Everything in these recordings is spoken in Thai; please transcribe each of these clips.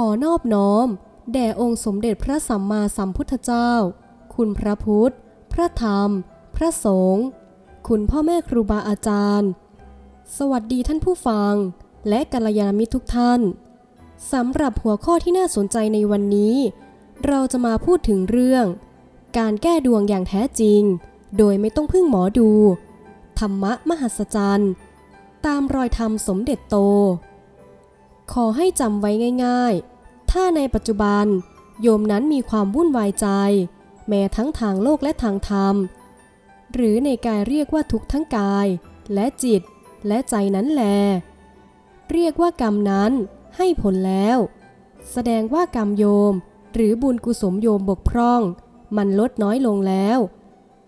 ขอนอบน้อม แด่องค์สมเด็จพระสัมมาสัมพุทธเจ้า คุณพระพุทธ พระธรรม พระสงฆ์ คุณพ่อแม่ครูบาอาจารย์ สวัสดีท่านผู้ฟัง และกัลยาณมิตรทุกท่าน สำหรับหัวข้อที่น่าสนใจในวันนี้ เราจะมาพูดถึงเรื่อง การแก้ดวงอย่างแท้จริง โดยไม่ต้องพึ่งหมอดู ธรรมะมหัศจรรย์ ตามรอยธรรมสมเด็จโต ขอให้จำไว้ง่ายๆ ถ้าในปัจจุบัน โยมนั้นมีความวุ่นวายใจ แม้ทั้งทางโลกและทางธรรม หรือในกายเรียกว่าทุกทั้งกาย และจิต และใจนั้นแล เรียกว่ากรรมนั้นให้ผลแล้ว แสดงว่ากรรมโยม หรือบุญกุศลโยมบกพร่อง มันลดน้อยลงแล้ว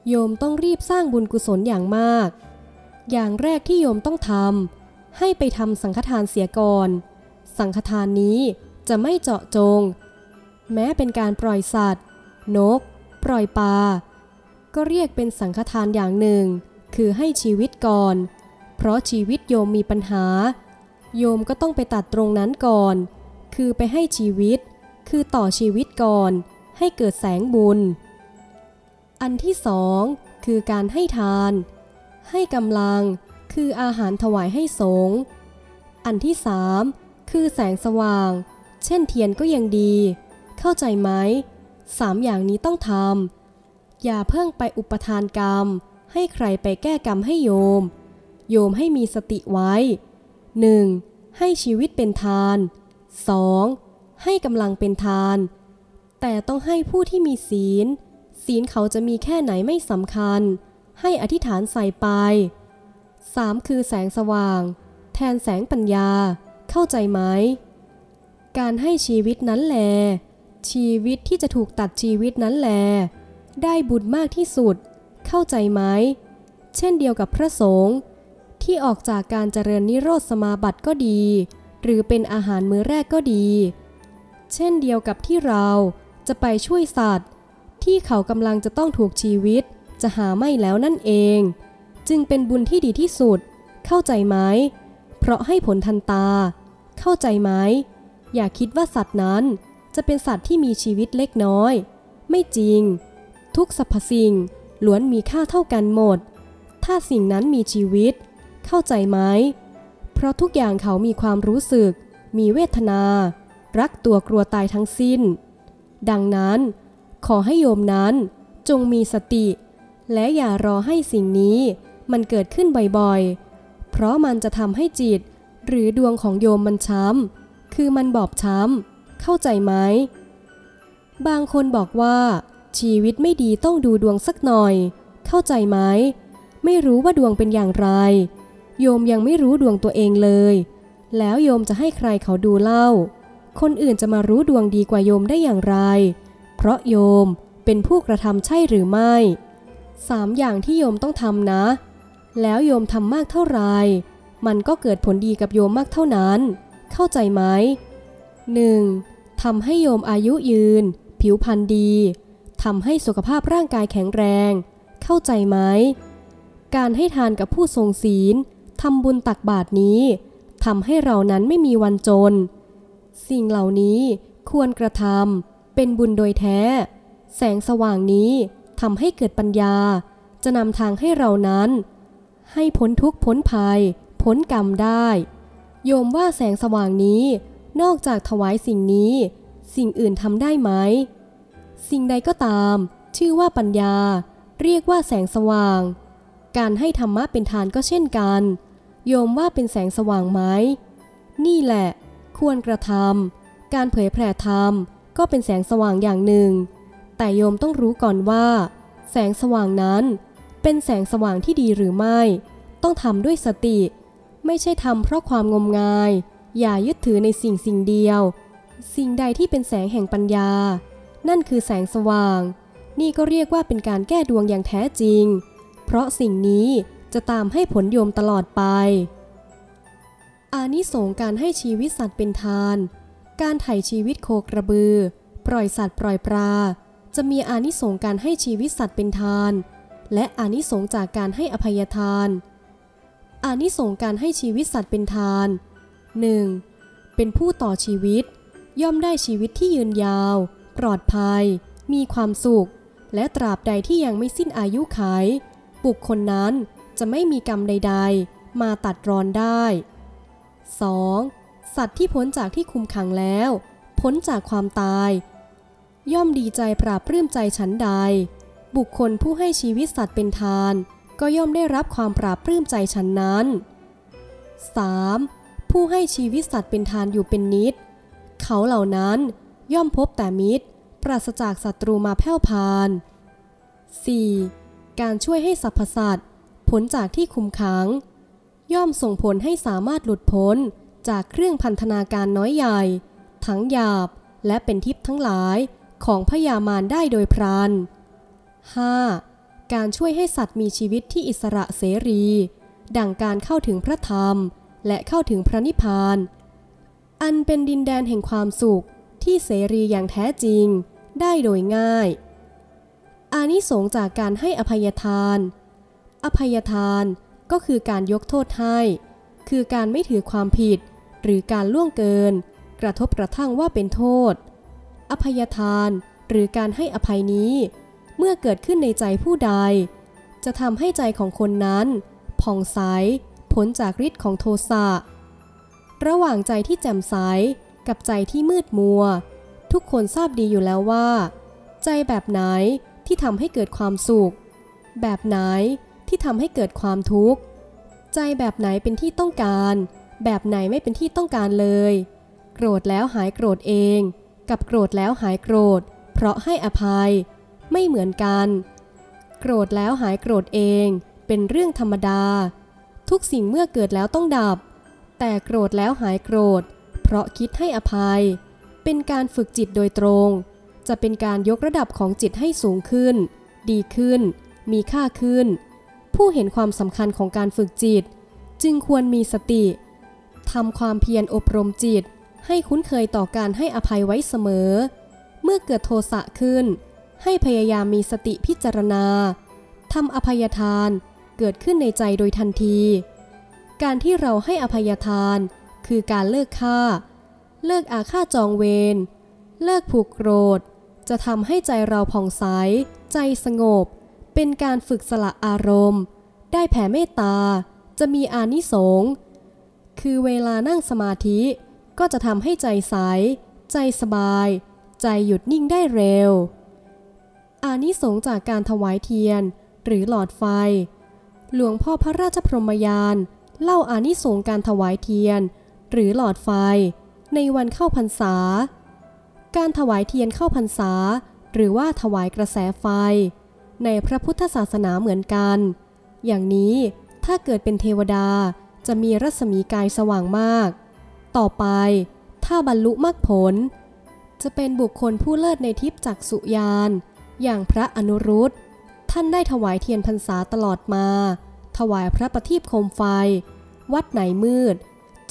โยมต้องรีบสร้างบุญกุศลอย่างมาก อย่างแรกที่โยมต้องทำให้ไปทำสังฆทานเสียก่อน สังฆทานนี้จะไม่เจาะจง แม้เป็นการปล่อยสัตว์ นก ปล่อยปลา ก็เรียกเป็นสังฆทานอย่างหนึ่ง คือให้ชีวิตก่อน เพราะชีวิตโยมมีปัญหา โยมก็ต้องไปตัดตรงนั้นก่อน คือไปให้ชีวิต คือต่อชีวิตก่อน ให้เกิดแสงบุญ อันที่สองคือการให้ทาน ให้กำลัง คืออาหารถวายให้สงฆ์อันที่สาม คือแสงสว่าง เช่นเทียนก็ยังดี เข้าใจไหมสามอย่างนี้ต้องทำอย่าเพิ่งไปอุปทานกรรม ให้ใครไปแก้กรรมให้โยม โยมให้มีสติไว้ 1. ให้ชีวิตเป็นทาน 2. ให้กำลังเป็นทาน แต่ต้องให้ผู้ที่มีศีล ศีลเขาจะมีแค่ไหนไม่สำคัญ ให้อธิษฐานใส่ไป 3. คือแสงสว่าง แทนแสงปัญญา เข้าใจไหม การให้ชีวิตนั้นแหลชีวิตที่จะถูกตัดชีวิตนั้นแหลได้บุญมากที่สุด เข้าใจไหม เช่นเดียวกับพระสงฆ์ที่ออกจากการเจริญนิโรธสมาบัติก็ดี หรือเป็นอาหารมื้อแรกก็ดี เช่นเดียวกับที่เราจะไปช่วยสัตว์ ที่เขากำลังจะต้องถูกชีวิตจะหาไม่แล้วนั่นเอง จึงเป็นบุญที่ดีที่สุด เข้าใจไหม ราะให้ผลทันตา เข้าใจไหม อย่าคิดว่าสัตว์นั้นจะเป็นสัตว์ที่มีชีวิตเล็กน้อย ไม่จริง ทุกสรรพสิ่งล้วนมีค่าเท่ากันหมด ถ้าสิ่งนั้นมีชีวิต เข้าใจไหม เพราะทุกอย่างเขามีความรู้สึก มีเวทนา รักตัวกลัวตายทั้งสิ้น ดังนั้นขอให้โยมนั้นจงมีสติ และอย่ารอให้สิ่งนี้มันเกิดขึ้นบ่อยๆ เพราะมันจะทำให้จิต หรือดวงของโยมมันช้ำ คือมันบอบช้ำ เข้าใจไหม บางคนบอกว่า ชีวิตไม่ดีต้องดูดวงสักหน่อย เข้าใจไหม ไม่รู้ว่าดวงเป็นอย่างไร โยมยังไม่รู้ดวงตัวเองเลย แล้วโยมจะให้ใครเขาดูเล่า คนอื่นจะมารู้ดวงดีกว่าโยมได้อย่างไร เพราะโยมเป็นผู้กระทำใช่หรือไม่สามอย่างที่โยมต้องทำนะ แล้วโยมทำมากเท่าไร มันก็เกิดผลดีกับโยมมากเท่านั้น เข้าใจไหม 1. ทำให้โยมอายุยืน ผิวพรรณดีทำให้สุขภาพร่างกายแข็งแรง เข้าใจไหม การให้ทานกับผู้ทรงศีลทำบุญตักบาตรนี้ทำให้เรานั้นไม่มีวันจน สิ่งเหล่านี้ควรกระทำเป็นบุญโดยแท้ แสงสว่างนี้ทำให้เกิดปัญญา จะนำทางให้เรานั้น ให้พ้นทุกข์พ้นภัย พ้นกรรมได้ โยมว่าแสงสว่างนี้ นอกจากถวายสิ่งนี้ สิ่งอื่นทำได้ไหม สิ่งใดก็ตาม ชื่อว่าปัญญา เรียกว่าแสงสว่าง การให้ธรรมะเป็นทานก็เช่นกัน โยมว่าเป็นแสงสว่างไหม นี่แหละ ควรกระทำการเผยแผ่ธรรมก็เป็นแสงสว่างอย่างหนึ่ง แต่โยมต้องรู้ก่อนว่า แสงสว่างนั้น เป็นแสงสว่างที่ดีหรือไม่ ต้องทำด้วยสติ ไม่ใช่ทำเพราะความงมงาย อย่ายึดถือในสิ่งสิ่งเดียว สิ่งใดที่เป็นแสงแห่งปัญญา นั่นคือแสงสว่าง นี่ก็เรียกว่าเป็นการแก้ดวงอย่างแท้จริง เพราะสิ่งนี้จะตามให้ผลโยมตลอดไป อานิสงส์การให้ชีวิตสัตว์เป็นทาน การไถ่ชีวิตโคกระบือ ปล่อยสัตว์ปล่อยปลา จะมีอานิสงส์การให้ชีวิตสัตว์เป็นทาน และอานิสงส์จากการให้อภัยทาน อานิสงส์การให้ชีวิตสัตว์เป็นทาน 1. เป็นผู้ต่อชีวิต ย่อมได้ชีวิตที่ยืนยาว ปลอดภัย มีความสุข และตราบใดที่ยังไม่สิ้นอายุไข บุคคลนั้นจะไม่มีกรรมใด ๆ มาตัดรอนได้ 2. สัตว์ที่พ้นจากที่คุมขังแล้ว พ้นจากความตาย ย่อมดีใจปราบปลื้มใจฉันใด บุคคลผู้ให้ชีวิตสัตว์เป็นทาน ก็ย่อมได้รับความปราบปลื้มใจฉันนั้น 3. ผู้ให้ชีวิตสัตว์เป็นทานอยู่เป็นนิด เขาเหล่านั้นย่อมพบแต่มิตร ปราศจากศัตรูมาแผ่วพาน 4. การช่วยให้สรรพสัตว์พ้นจากที่คุมขัง ย่อมส่งผลให้สามารถหลุดพ้นจากเครื่องพันธนาการน้อยใหญ่ ทั้งหยาบและเป็นทิพย์ทั้งหลายของพยามารได้โดยพรัน 5. การช่วยให้สัตว์มีชีวิตที่อิสระเสรี ดังการเข้าถึงพระธรรม และเข้าถึงพระนิพพาน อันเป็นดินแดนแห่งความสุขที่เสรีอย่างแท้จริง ได้โดยง่าย อานิสงส์จากการให้อภัยทาน อภัยทานก็คือการยกโทษให้ คือการไม่ถือความผิด หรือการล่วงเกิน กระทบกระทั่งว่าเป็นโทษ อภัยทานหรือการให้อภัยนี้ เมื่อเกิดขึ้นในใจผู้ใด จะทำให้ใจของคนนั้นผ่องใสพ้นจากฤทธิ์ของโทสะ ระหว่างใจที่แจ่มใสกับใจที่มืดมัว ทุกคนทราบดีอยู่แล้วว่า ใจแบบไหนที่ทำให้เกิดความสุข แบบไหนที่ทำให้เกิดความทุกข์ ใจแบบไหนเป็นที่ต้องการ แบบไหนไม่เป็นที่ต้องการเลย โกรธแล้วหายโกรธเอง กับโกรธแล้วหายโกรธ เพราะให้อภัย ไม่เหมือนกัน โกรธแล้วหายโกรธเองเป็นเรื่องธรรมดา ทุกสิ่งเมื่อเกิดแล้วต้องดับ แต่โกรธแล้วหายโกรธ เพราะคิดให้อภัย เป็นการฝึกจิตโดยตรง จะเป็นการยกระดับของจิตให้สูงขึ้น ดีขึ้น มีค่าขึ้น ผู้เห็นความสำคัญของการฝึกจิต จึงควรมีสติทำความเพียรอบรมจิต ให้คุ้นเคยต่อการให้อภัยไว้เสมอ เมื่อเกิดโทสะขึ้น ให้พยายามมีสติพิจารณาทำอภัยทานเกิดขึ้นในใจโดยทันที การที่เราให้อภัยทานคือการเลิกฆ่า เลิกอาฆาตจองเวร เลิกผูกโกรธ จะทำให้ใจเราผ่องใส ใจสงบ เป็นการฝึกสละอารมณ์ ได้แผ่เมตตา จะมีอานิสงส์คือเวลานั่งสมาธิก็จะทำให้ใจใส ใจสบาย ใจหยุดนิ่งได้เร็ว อานิสงจากการถวายเทียน หรือหลอดไฟ หลวงพ่อพระราชพรหมยาน เล่าอานิสงการถวายเทียน หรือหลอดไฟ ในวันเข้าพรรษา การถวายเทียนเข้าพรรษา หรือว่าถวายกระแสไฟ ในพระพุทธศาสนาเหมือนกัน อย่างนี้ถ้าเกิดเป็นเทวดาจะมีรัศมีกายสว่างมาก ต่อไป ถ้าบรรลุมรรคผล จะเป็นบุคคลผู้เลิศในทิพจักสุยาน อย่างพระอนุรุตท่านได้ถวายเทียนพรรษาตลอดมา ถวายพระประทีปโคมไฟ วัดไหนมืด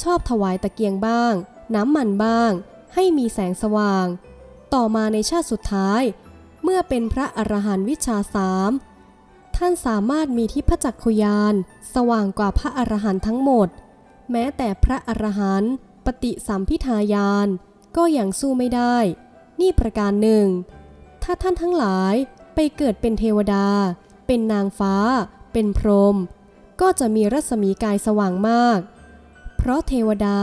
ชอบถวายตะเกียงบ้าง น้ำมันบ้าง ให้มีแสงสว่าง ต่อมาในชาติสุดท้าย เมื่อเป็นพระอรหันต์วิชาสามท่านสามารถมีทิพจักขุยาน สว่างกว่าพระอรหันต์ทั้งหมด แม้แต่พระอรหันต์ปฏิสัมพิทายาน ก็ยังสู้ไม่ได้ นี่ประการหนึ่ง ถ้าท่านทั้งหลายไปเกิดเป็นเทวดา เป็นนางฟ้า เป็นพรหมก็จะมีรัศมีกายสว่างมาก เพราะเทวดา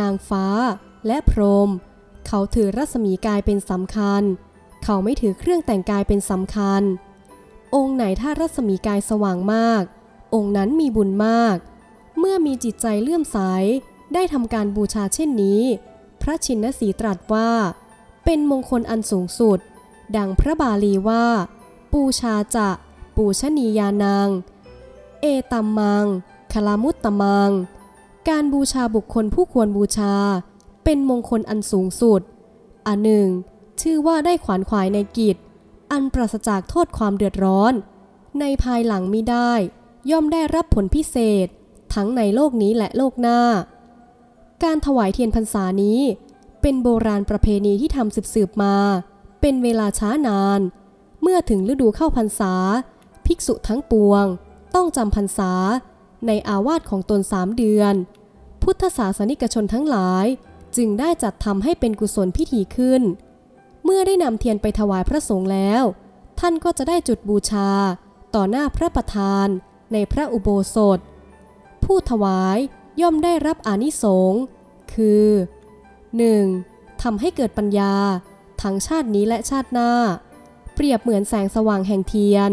นางฟ้า และพรหมเขาถือรัศมีกายเป็นสำคัญ เขาไม่ถือเครื่องแต่งกายเป็นสำคัญ องค์ไหนถ้ารัศมีกายสว่างมาก องค์นั้นมีบุญมาก เมื่อมีจิตใจเลื่อมใสได้ทำการบูชาเช่นนี้ พระชินสีตรัสว่า เป็นมงคลอันสูงสุด ดังพระบาลีว่า ปูชาจะ ปูชนียานังเอตัมมัง คลามุตตมัง การบูชาบุคคลผู้ควรบูชา เป็นมงคลอันสูงสุด อันหนึ่ง ชื่อว่าได้ขวานขวายในกิจ อันปราศจากโทษความเดือดร้อน ในภายหลังมิได้ ย่อมได้รับผลพิเศษ ทั้งในโลกนี้และโลกหน้า การถวายเทียนพรรษานี้เป็นโบราณประเพณีที่ทำสืบๆมา เป็นเวลาช้านาน เมื่อถึงฤดูเข้าพรรษา ภิกษุทั้งปวง ต้องจำพรรษา ในอาวาสของตนสามเดือน พุทธศาสนิกชนทั้งหลายจึงได้จัดทำให้เป็นกุศลพิธีขึ้น เมื่อได้นำเทียนไปถวายพระสงฆ์แล้ว ท่านก็จะได้จุดบูชา ต่อหน้าพระประธาน ในพระอุโบสถ ผู้ถวายย่อมได้รับอานิสงส์คือ 1. ทำให้เกิดปัญญา ทั้งชาตินี้และชาติหน้า เปรียบเหมือนแสงสว่างแห่งเทียน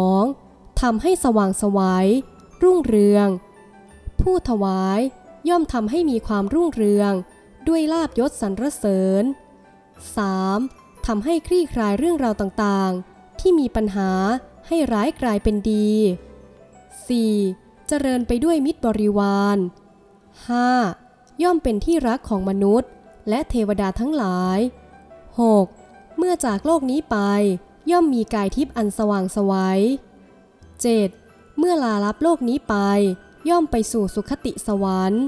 2. ทำให้สว่างสวัยรุ่งเรือง ผู้ถวายย่อมทำให้มีความรุ่งเรือง ด้วยลาบยศสรรเสริญ 3. ทำให้คลี่คลายเรื่องราวต่างๆ ที่มีปัญหาให้ร้ายกลายเป็นดี 4. เจริญไปด้วยมิตรบริวาร 5. ย่อมเป็นที่รักของมนุษย์ และเทวดาทั้งหลาย 6. เมื่อจากโลกนี้ไป ย่อมมีกายทิพย์อันสว่างสวัย 7. เมื่อลาลับโลกนี้ไป ย่อมไปสู่สุคติสวรรค์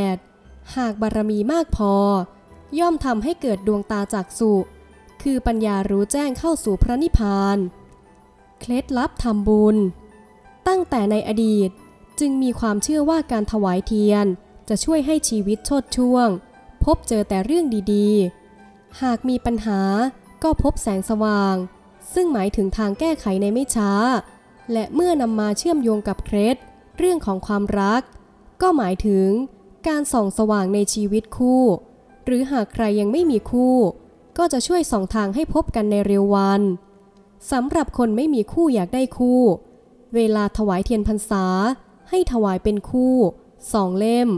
8. หากบารมีมากพอย่อมทำให้เกิดดวงตาจากสุคือปัญญารู้แจ้งเข้าสู่พระนิพพาน เคล็ดลับทำบุญ ตั้งแต่ในอดีตจึงมีความเชื่อว่าการถวายเทียน จะช่วยให้ชีวิตชดช่วง พบเจอแต่เรื่องดีๆ หากมีปัญหาก็พบแสงสว่าง ซึ่งหมายถึงทางแก้ไขในไม่ช้า และเมื่อนำมาเชื่อมโยงกับเคล็ดเรื่องของความรัก ก็หมายถึงการส่องสว่างในชีวิตคู่ หรือหากใครยังไม่มีคู่ ก็จะช่วยส่องทางให้พบกันในเร็ววันสำหรับคนไม่มีคู่อยากได้คู่ เวลาถวายเทียนพรรษา ให้ถวายเป็นคู่สองเล่ม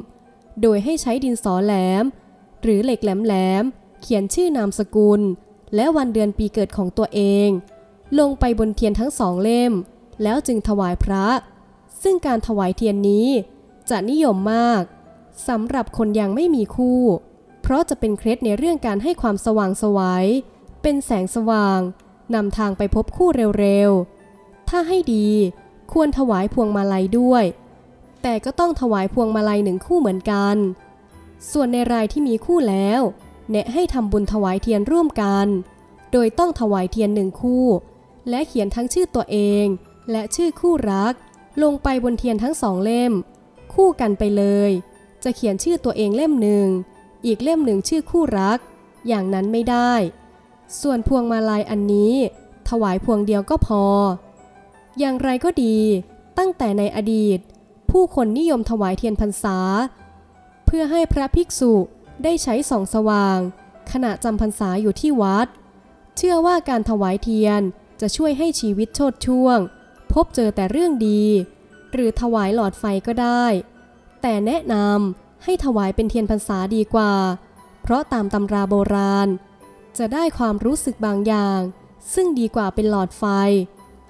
โดยให้ใช้ดินสอแหลม หรือเหล็กแหลมๆ เขียนชื่อนามสกุล และวันเดือนปีเกิดของตัวเอง ลงไปบนเทียนทั้งสองเล่ม แล้วจึงถวายพระ ซึ่งการถวายเทียนนี้จะนิยมมากสำหรับคนยังไม่มีคู่ เพราะจะเป็นเคล็ดในเรื่องการให้ความสว่างสวัยเป็นแสงสว่างนำทางไปพบคู่เร็วๆ ถ้าให้ดีควรถวายพวงมาลัยด้วย แต่ก็ต้องถวายพวงมาลัยหนึ่งคู่เหมือนกัน ส่วนในรายที่มีคู่แล้ว แนะให้ทำบุญถวายเทียนร่วมกัน โดยต้องถวายเทียนหนึ่งคู่ และเขียนทั้งชื่อตัวเอง และชื่อคู่รัก ลงไปบนเทียนทั้งสองเล่ม คู่กันไปเลย จะเขียนชื่อตัวเองเล่มหนึ่ง อีกเล่มหนึ่งชื่อคู่รัก อย่างนั้นไม่ได้ ส่วนพวงมาลัยอันนี้ ถวายพวงเดียวก็พอ อย่างไรก็ดี ตั้งแต่ในอดีต ผู้คนนิยมถวายเทียนพรรษา พื่อให้พระภิกษุได้ใช้ส่องสว่าง ขณะจำพรรษาอยู่ที่วัด เชื่อว่าการถวายเทียนจะช่วยให้ชีวิตโชดช่วง พบเจอแต่เรื่องดี หรือถวายหลอดไฟก็ได้ แต่แนะนำให้ถวายเป็นเทียนพรรษาดีกว่า เพราะตามตำราโบราณ จะได้ความรู้สึกบางอย่าง ซึ่งดีกว่าเป็นหลอดไฟ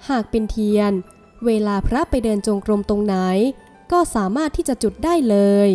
หากเป็นเทียน เวลาพระไปเดินจงกรมตรงไหน ก็สามารถที่จะจุดได้เลย